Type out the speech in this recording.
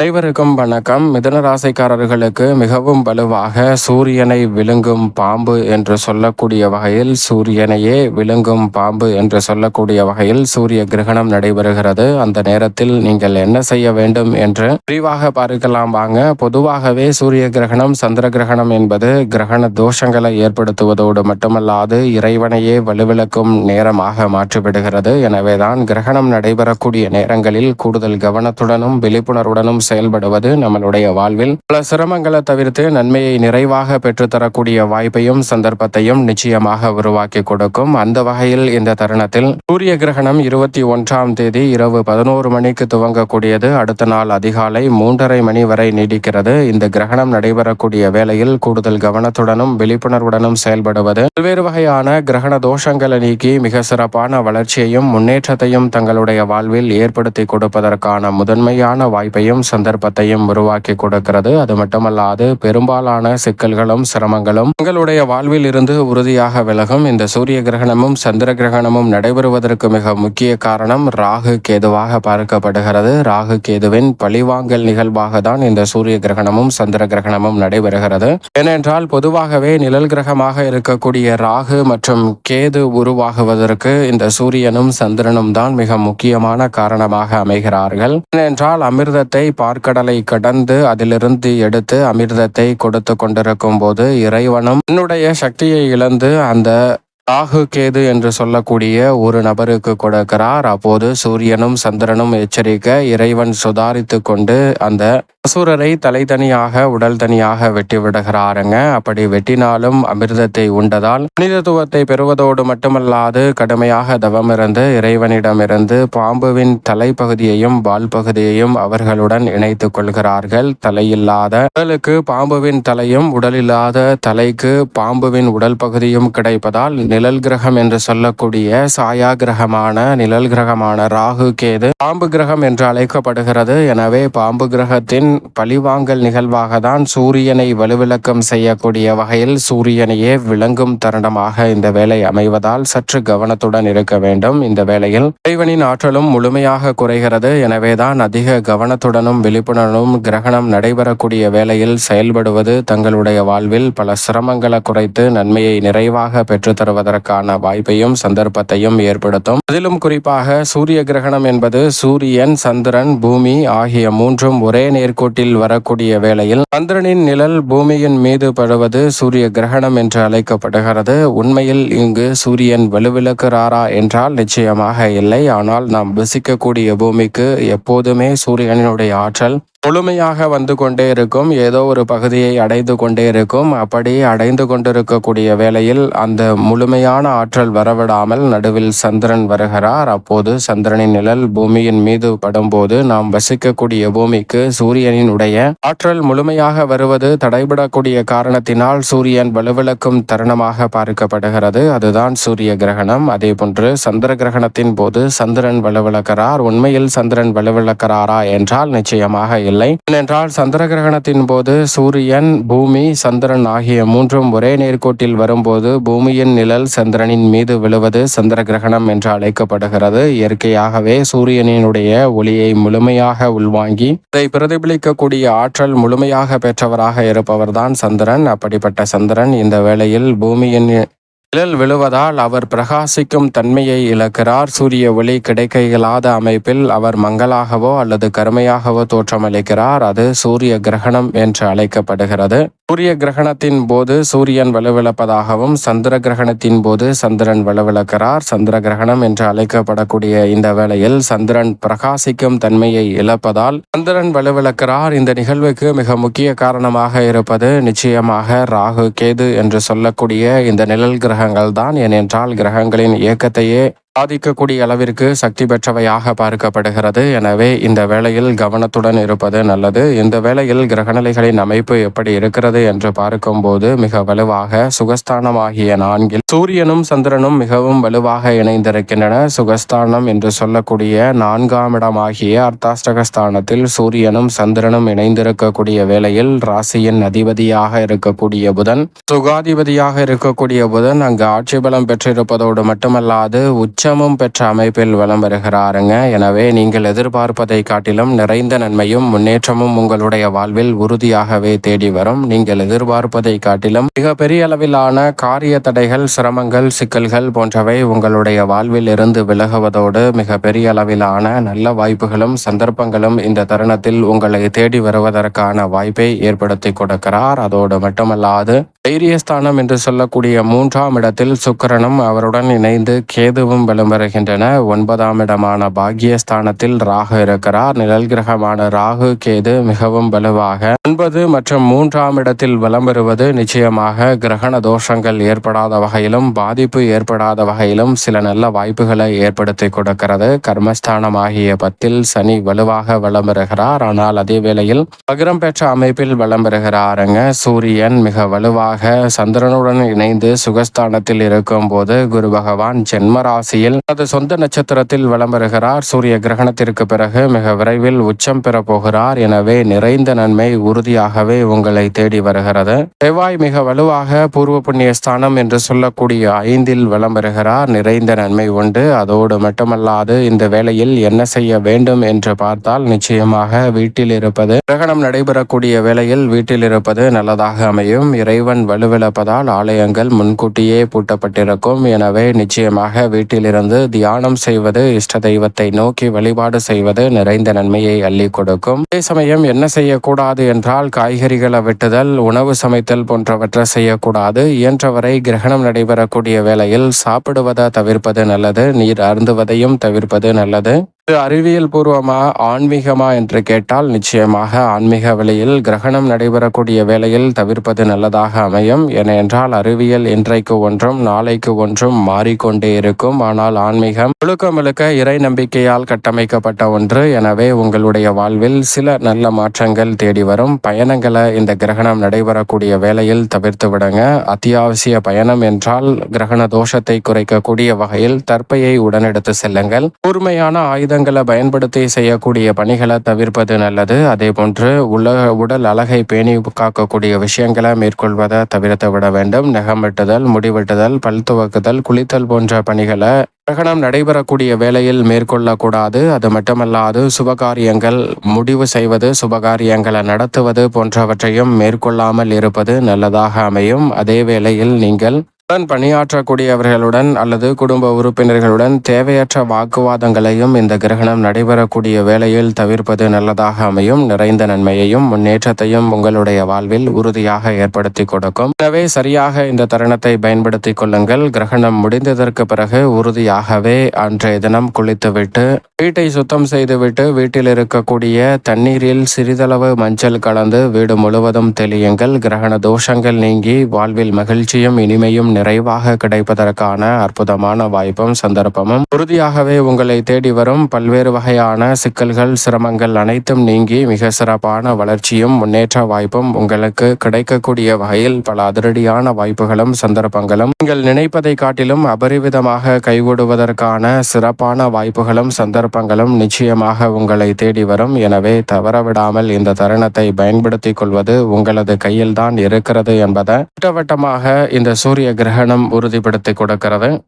அனைவருக்கும் வணக்கம். மிதுன ராசிக்காரர்களுக்கு மிகவும் வலுவாக சூரியனை விழுங்கும் பாம்பு என்று சொல்லக்கூடிய வகையில் சூரியனையே விழுங்கும் பாம்பு என்று சொல்லக்கூடிய வகையில் சூரிய கிரகணம் நடைபெறுகிறது. அந்த நேரத்தில் நீங்கள் என்ன செய்ய வேண்டும் என்று விரிவாக பார்க்கலாம் வாங்க. பொதுவாகவே சூரிய கிரகணம் சந்திர கிரகணம் என்பது கிரகண தோஷங்களை ஏற்படுத்துவதோடு மட்டுமல்லாது இறைவனையே வலுவிழக்கும் நேரமாக மாற்றிவிடுகிறது. எனவேதான் கிரகணம் நடைபெறக்கூடிய நேரங்களில் கூடுதல் கவனத்துடனும் விழிப்புணர்வுடனும் செயல்படுவது நம்மளுடைய வாழ்வில். பல சிரமங்களை தவிர்த்து நன்மையை நிறைவாக பெற்றுத்தரக்கூடிய வாய்ப்பையும் சந்தர்ப்பத்தையும் நிச்சயமாக உருவாக்கி கொடுக்கும். அந்த வகையில் இந்த தருணத்தில் சூரிய கிரகணம் இருபத்தி ஒன்றாம் தேதி இரவு பதினோரு மணிக்கு துவங்கக்கூடியது. அடுத்த நாள் அதிகாலை மூன்றரை மணி வரை நீடிக்கிறது. இந்த கிரகணம் நடைபெறக்கூடிய வேளையில் கூடுதல் கவனத்துடனும் விழிப்புணர்வுடனும் செயல்படுவது. பல்வேறு வகையான கிரகண தோஷங்களை நீக்கி மிக சிறப்பான வளர்ச்சியையும் முன்னேற்றத்தையும் தங்களுடைய வாழ்வில் ஏற்படுத்தி கொடுப்பதற்கான முதன்மையான வாய்ப்பையும் சந்தர்ப்பத்தையும் உருவாக்கி கொடுக்கிறது. அது மட்டுமல்லாது பெரும்பாலான சிக்கல்களும் சிரமங்களும் உங்களுடைய வாழ்வில் இருந்து உறுதியாக விலகும். இந்த சூரிய கிரகணமும் சந்திர கிரகணமும் நடைபெறுவதற்கு மிக முக்கிய காரணம் ராகு கேதுவாக பார்க்கப்படுகிறது. ராகு கேதுவின் பழிவாங்கல் நிகழ்வாக தான் இந்த சூரிய கிரகணமும் சந்திர கிரகணமும் நடைபெறுகிறது. ஏனென்றால் பொதுவாகவே நிழல் கிரகமாக இருக்கக்கூடிய ராகு மற்றும் கேது உருவாகுவதற்கு இந்த சூரியனும் சந்திரனும் தான் மிக முக்கியமான காரணமாக அமைகிறார்கள். ஏனென்றால் அமிர்தத்தை பாற்கடலை கடந்து அதிலிருந்து எடுத்து அமிர்தத்தை கொடுத்து கொண்டிருக்கும் போது இறைவனும் தன்னுடைய சக்தியை இழந்து அந்த ராகு கேது என்று சொல்லக்கூடிய ஒரு நபருக்கு கொடுக்கிறார். அப்போது சூரியனும் சந்திரனும் எச்சரிக்க இறைவன் சுதாரித்து கொண்டு அந்த அசுரரை தலை தனியாக உடல் தனியாக வெட்டி விடுகிறாருங்க அப்படி வெட்டினாலும் அமிர்தத்தை உண்டதால் புனிதத்துவத்தை பெறுவதோடு மட்டுமல்லாது கடுமையாக தவமிருந்து இறைவனிடமிருந்து பாம்புவின் தலைப்பகுதியையும் வால் பகுதியையும் அவர்களுடன் இணைத்துக் கொள்கிறார்கள். தலையில்லாத உடலுக்கு பாம்புவின் தலையும் உடலில்லாத தலைக்கு பாம்புவின் உடல் பகுதியும் கிடைப்பதால் நிழல் கிரகம் என்று சொல்லக்கூடிய சாயா கிரகமான நிழல் கிரகமான ராகு கேது பாம்பு கிரகம் என்று அழைக்கப்படுகிறது. எனவே பாம்பு கிரகத்தின் பழிவாங்கல் நிகழ்வாக தான் சூரியனை வலுவிளக்கம் செய்யக்கூடிய வகையில் சூரியனையே விளங்கும் தருணமாக இந்த வேலை அமைவதால் சற்று கவனத்துடன் இருக்க வேண்டும். இந்த வேளையில் இறைவனின் ஆற்றலும் முழுமையாக குறைகிறது. எனவேதான் அதிக கவனத்துடனும் விழிப்புணர்வும் கிரகணம் நடைபெறக்கூடிய வேளையில் செயல்படுவது தங்களுடைய வாழ்வில் பல சிரமங்களை குறைத்து நன்மையை நிறைவாக பெற்றுத்தருவது அதற்கான வாய்ப்பையும் சந்தர்ப்பத்தையும் ஏற்படுத்தும். அதிலும் குறிப்பாக சூரிய கிரகணம் என்பது சூரியன் சந்திரன் பூமி ஆகிய மூன்றும் ஒரே நேர்கோட்டில் வரக்கூடிய வேளையில் சந்திரனின் நிழல் பூமியின் மீது படுவது சூரிய கிரகணம் என்று அழைக்கப்படுகிறது. உண்மையில் இங்கு சூரியன் வலுவிழக்கிறாரா என்றால் நிச்சயமாக இல்லை. ஆனால் நாம் வசிக்கக்கூடிய பூமிக்கு எப்போதுமே சூரியனினுடைய ஆற்றல் முழுமையாக வந்து கொண்டே இருக்கும் ஏதோ ஒரு பகுதியை அடைந்து கொண்டே இருக்கும். அப்படி அடைந்து கொண்டிருக்கக்கூடிய வேளையில் அந்த முழுமையான ஆற்றல் வரவிடாமல் நடுவில் சந்திரன் வருகிறார். அப்போது சந்திரனின் நிழல் பூமியின் மீது படும்போது நாம் வசிக்கக்கூடிய பூமிக்கு சூரியனினுடைய ஆற்றல் முழுமையாக வருவது தடைபடக்கூடிய காரணத்தினால் சூரியன் வலுவிளக்கும் தருணமாக பார்க்கப்படுகிறது. அதுதான் சூரிய கிரகணம். அதே போன்று சந்திர கிரகணத்தின் போது சந்திரன் வலுவிளக்கிறார் உண்மையில் சந்திரன் வலுவிளக்கிறாரா என்றால் நிச்சயமாக இல்லை. ஏனென்றால் சந்திர கிரகணத்தின் போது சூரியன் பூமி சந்திரன் ஆகிய மூன்றும் ஒரே நேர்கோட்டில் வரும்போது பூமியின் நிழல் சந்திரனின் மீது விழுவது சந்திர கிரகணம் என்று அழைக்கப்படுகிறது. இயற்கையாகவே சூரியனினுடைய ஒளியை முழுமையாக உள்வாங்கி அதை பிரதிபலிக்கக்கூடிய ஆற்றல் முழுமையாக பெற்றவராக இருப்பவர்தான் சந்திரன். அப்படிப்பட்ட சந்திரன் இந்த வேளையில் பூமியின் நிழல் விழுவதால் அவர் பிரகாசிக்கும் தன்மையை இழக்கிறார். சூரிய ஒளி கிடைக்க இயலாத அமைப்பில் அவர் மங்களாகவோ அல்லது கருமையாகவோ தோற்றமளிக்கிறார். அது சூரிய கிரகணம் என்று அழைக்கப்படுகிறது. சூரிய கிரகணத்தின் போது சூரியன் வலுவிழப்பதாகவும் சந்திர கிரகணத்தின் போது சந்திரன் வலுவிழக்கிறார். சந்திர கிரகணம் என்று அழைக்கப்படக்கூடிய இந்த வேளையில் சந்திரன் பிரகாசிக்கும் தன்மையை இழப்பதால் சந்திரன் வலுவிழக்கிறார். இந்த நிகழ்வுக்கு மிக முக்கிய காரணமாக இருப்பது நிச்சயமாக ராகு கேது என்று சொல்லக்கூடிய இந்த நிழல் கிரகங்கள் தான் ஏனென்றால் கிரகங்களின் இயக்கத்தையே பாதிக்கக்கூடிய அளவிற்கு சக்தி பெற்றவையாக பார்க்கப்படுகிறது. எனவே இந்த வேளையில் கவனத்துடன் இருப்பது நல்லது. இந்த வேளையில் கிரகநிலைகளின் அமைப்பு எப்படி இருக்கிறது என்று பார்க்கும்போது மிக வலுவாக சுகஸ்தானமாகிய நான்கில் சூரியனும் சந்திரனும் மிகவும் வலுவாக இணைந்திருக்கின்றன. சுகஸ்தானம் என்று சொல்லக்கூடிய நான்காம் இடமாகிய அர்த்தாஷ்டகஸ்தானத்தில் சூரியனும் சந்திரனும் இணைந்திருக்கக்கூடிய வேளையில் ராசியின் அதிபதியாக இருக்கக்கூடிய புதன் சுகாதிபதியாக இருக்கக்கூடிய புதன் அங்கு ஆட்சி பலம் பெற்றிருப்பதோடு மட்டுமல்லாது உச்ச உச்சமும் பெற்ற அமைப்பில் வலம் வருகிறாருங்க. எனவே நீங்கள் எதிர்பார்ப்பதை காட்டிலும் நிறைந்த நன்மையும் முன்னேற்றமும் உங்களுடைய வாழ்வில் உறுதியாகவே தேடி வரும். நீங்கள் எதிர்பார்ப்பதை காட்டிலும் மிக பெரிய அளவிலான காரிய தடைகள் சிரமங்கள் சிக்கல்கள் போன்றவை உங்களுடைய வாழ்வில் இருந்து விலகுவதோடு மிக பெரிய அளவிலான நல்ல வாய்ப்புகளும் சந்தர்ப்பங்களும் இந்த தருணத்தில் உங்களை தேடி வருவதற்கான வாய்ப்பை ஏற்படுத்தி கொடுக்கிறார். அதோடு மட்டுமல்லாது தைரியஸ்தானம் என்று சொல்லக்கூடிய மூன்றாம் இடத்தில் சுக்கரனும் அவருடன் இணைந்து கேதுவும் விளம் வருகின்றன. ஒன்பதாம் இடமான பாக்கியஸ்தானத்தில் ராகு இருக்கிறார். நிழல் கிரகமான ராகு கேது மிகவும் வலுவாக. ஒன்பது மற்றும் மூன்றாம் இடத்தில் விளம் வருவது நிச்சயமாக கிரகண தோஷங்கள் ஏற்படாத வகையிலும் பாதிப்பு ஏற்படாத வகையிலும் சில நல்ல வாய்ப்புகளை ஏற்படுத்தி கொடுக்கிறது. கர்மஸ்தானம் ஆகிய பத்தில் சனி வலுவாக விளம் வருகிறார். ஆனால் அதே வேளையில் பகிரம் பெற்ற அமைப்பில் விளம் வருகிறாருங்க. சூரியன் மிக வலுவாக சந்திரனுடன் இணைந்து சுகஸ்தானத்தில் இருக்கும் போது குரு பகவான் ஜென்மராசியில் தனது சொந்த நட்சத்திரத்தில் வலம் பெறுகிறார் சூரிய கிரகணத்திற்கு பிறகு மிக விரைவில் உச்சம் பெறப்போகிறார். எனவே நிறைந்த நன்மை உறுதியாகவே உங்களை தேடி வருகிறது. செவ்வாய் மிக வலுவாக பூர்வ புண்ணிய ஸ்தானம் என்று சொல்லக்கூடிய ஐந்தில் வலம் பெறுகிறார் நிறைந்த நன்மை உண்டு. அதோடு மட்டுமல்லாது இந்த வேளையில் என்ன செய்ய வேண்டும் என்று பார்த்தால் நிச்சயமாக வீட்டில் இருப்பது கிரகணம் நடைபெறக்கூடிய வேளையில் வீட்டில் இருப்பது நல்லதாக அமையும். இறைவன் வலுவிழப்பதால் ஆலயங்கள் முன்கூட்டியே பூட்டப்பட்டிருக்கும். எனவே நிச்சயமாக வீட்டிலிருந்து தியானம் செய்வது இஷ்ட தெய்வத்தை நோக்கி வழிபாடு செய்வது நிறைந்த நன்மையை அள்ளி கொடுக்கும். அதே சமயம் என்ன செய்யக்கூடாது என்றால் காய்கறிகளை வெட்டுதல் உணவு சமைத்தல் போன்றவற்றை செய்யக்கூடாது. இயன்றவரை கிரகணம் நடைபெறக்கூடிய வேளையில் சாப்பிடுவதை தவிர்ப்பது நல்லது நீர் அருந்துவதையும் தவிர்ப்பது நல்லது. அறிவியல் பூர்வமா ஆன்மீகமா என்று கேட்டால் நிச்சயமாக ஆன்மீக வழியில் கிரகணம் நடைபெறக்கூடிய வேளையில் தவிர்ப்பது நல்லதாக அமையும். ஏனென்றால் அறிவியல் இன்றைக்கு ஒன்றும் நாளைக்கு ஒன்றும் மாறிக்கொண்டே இருக்கும். ஆனால் ஆன்மீகம் முழுக்க முழுக்க இறை நம்பிக்கையால் கட்டமைக்கப்பட்ட ஒன்று. எனவே உங்களுடைய வாழ்வில் சில நல்ல மாற்றங்கள் தேடி வரும். பயணங்களை இந்த கிரகணம் நடைபெறக்கூடிய வேளையில் தவிர்த்து விடுங்க. அத்தியாவசிய பயணம் என்றால் கிரகண தோஷத்தை குறைக்கக்கூடிய வகையில் தற்பையை உடனெடுத்து செல்லுங்கள். கூர்மையான ஆயுத ஆயுதங்களை பயன்படுத்தி செய்யக்கூடிய பணிகளை தவிர்ப்பது நல்லது. அதே போன்று உலக உடல் அழகை பேணி காக்கக்கூடிய விஷயங்களை மேற்கொள்வதை தவிர்த்து விட வேண்டும். நகம் முடிவெட்டுதல் பல் துவக்குதல் குளித்தல் போன்ற பணிகளை கிரகணம் நடைபெறக்கூடிய வேலையில் மேற்கொள்ளக்கூடாது. அது மட்டுமல்லாது சுபகாரியங்கள் முடிவு செய்வது சுபகாரியங்களை நடத்துவது போன்றவற்றையும் மேற்கொள்ளாமல் இருப்பது நல்லதாக அமையும். அதே வேளையில் நீங்கள் பணியாற்றக்கூடியவர்களுடன் அல்லது குடும்ப உறுப்பினர்களுடன் தேவையற்ற வாக்குவாதங்களையும் இந்த கிரகணம் நடைபெறக்கூடிய வேளையில் தவிர்ப்பது நல்லதாக அமையும். நிறைந்த நன்மையையும் முன்னேற்றத்தையும் உங்களுடைய வாழ்வில் உறுதியாக ஏற்படுத்தி கொடுக்கும். எனவே சரியாக இந்த தருணத்தை பயன்படுத்திக் கொள்ளுங்கள். கிரகணம் முடிந்ததற்கு பிறகு உறுதியாகவே அன்றைய தினம் குளித்துவிட்டு வீட்டை சுத்தம் செய்துவிட்டு வீட்டில் இருக்கக்கூடிய தண்ணீரில் சிறிதளவு மஞ்சள் கலந்து வீடு முழுவதும் தெளியுங்கள். கிரகண தோஷங்கள் நீங்கி வாழ்வில் மகிழ்ச்சியும் இனிமையும் நிறைவாக கிடைப்பதற்கான அற்புதமான வாய்ப்பும் சந்தர்ப்பமும். உறுதியாகவே உங்களை தேடி வரும் பல்வேறு வகையான சிக்கல்கள் சிரமங்கள் அனைத்தும் நீங்கி மிக சிறப்பான வளர்ச்சியும் முன்னேற்ற வாய்ப்பும் உங்களுக்கு கிடைக்கக்கூடிய வகையில் பல அதிரடியான வாய்ப்புகளும் சந்தர்ப்பங்களும். நீங்கள் நினைப்பதை காட்டிலும் அபரிவிதமாக கைகூடுவதற்கான சிறப்பான வாய்ப்புகளும் சந்தர்ப்பங்களும் நிச்சயமாக உங்களை தேடி வரும். எனவே தவறவிடாமல் இந்த தருணத்தை பயன்படுத்திக் கொள்வது உங்களது கையில்தான் இருக்கிறது என்பதை திட்டவட்டமாக இந்த சூரிய கிரகணம் உறுதிப்படுத்தி கொடுக்கிறது.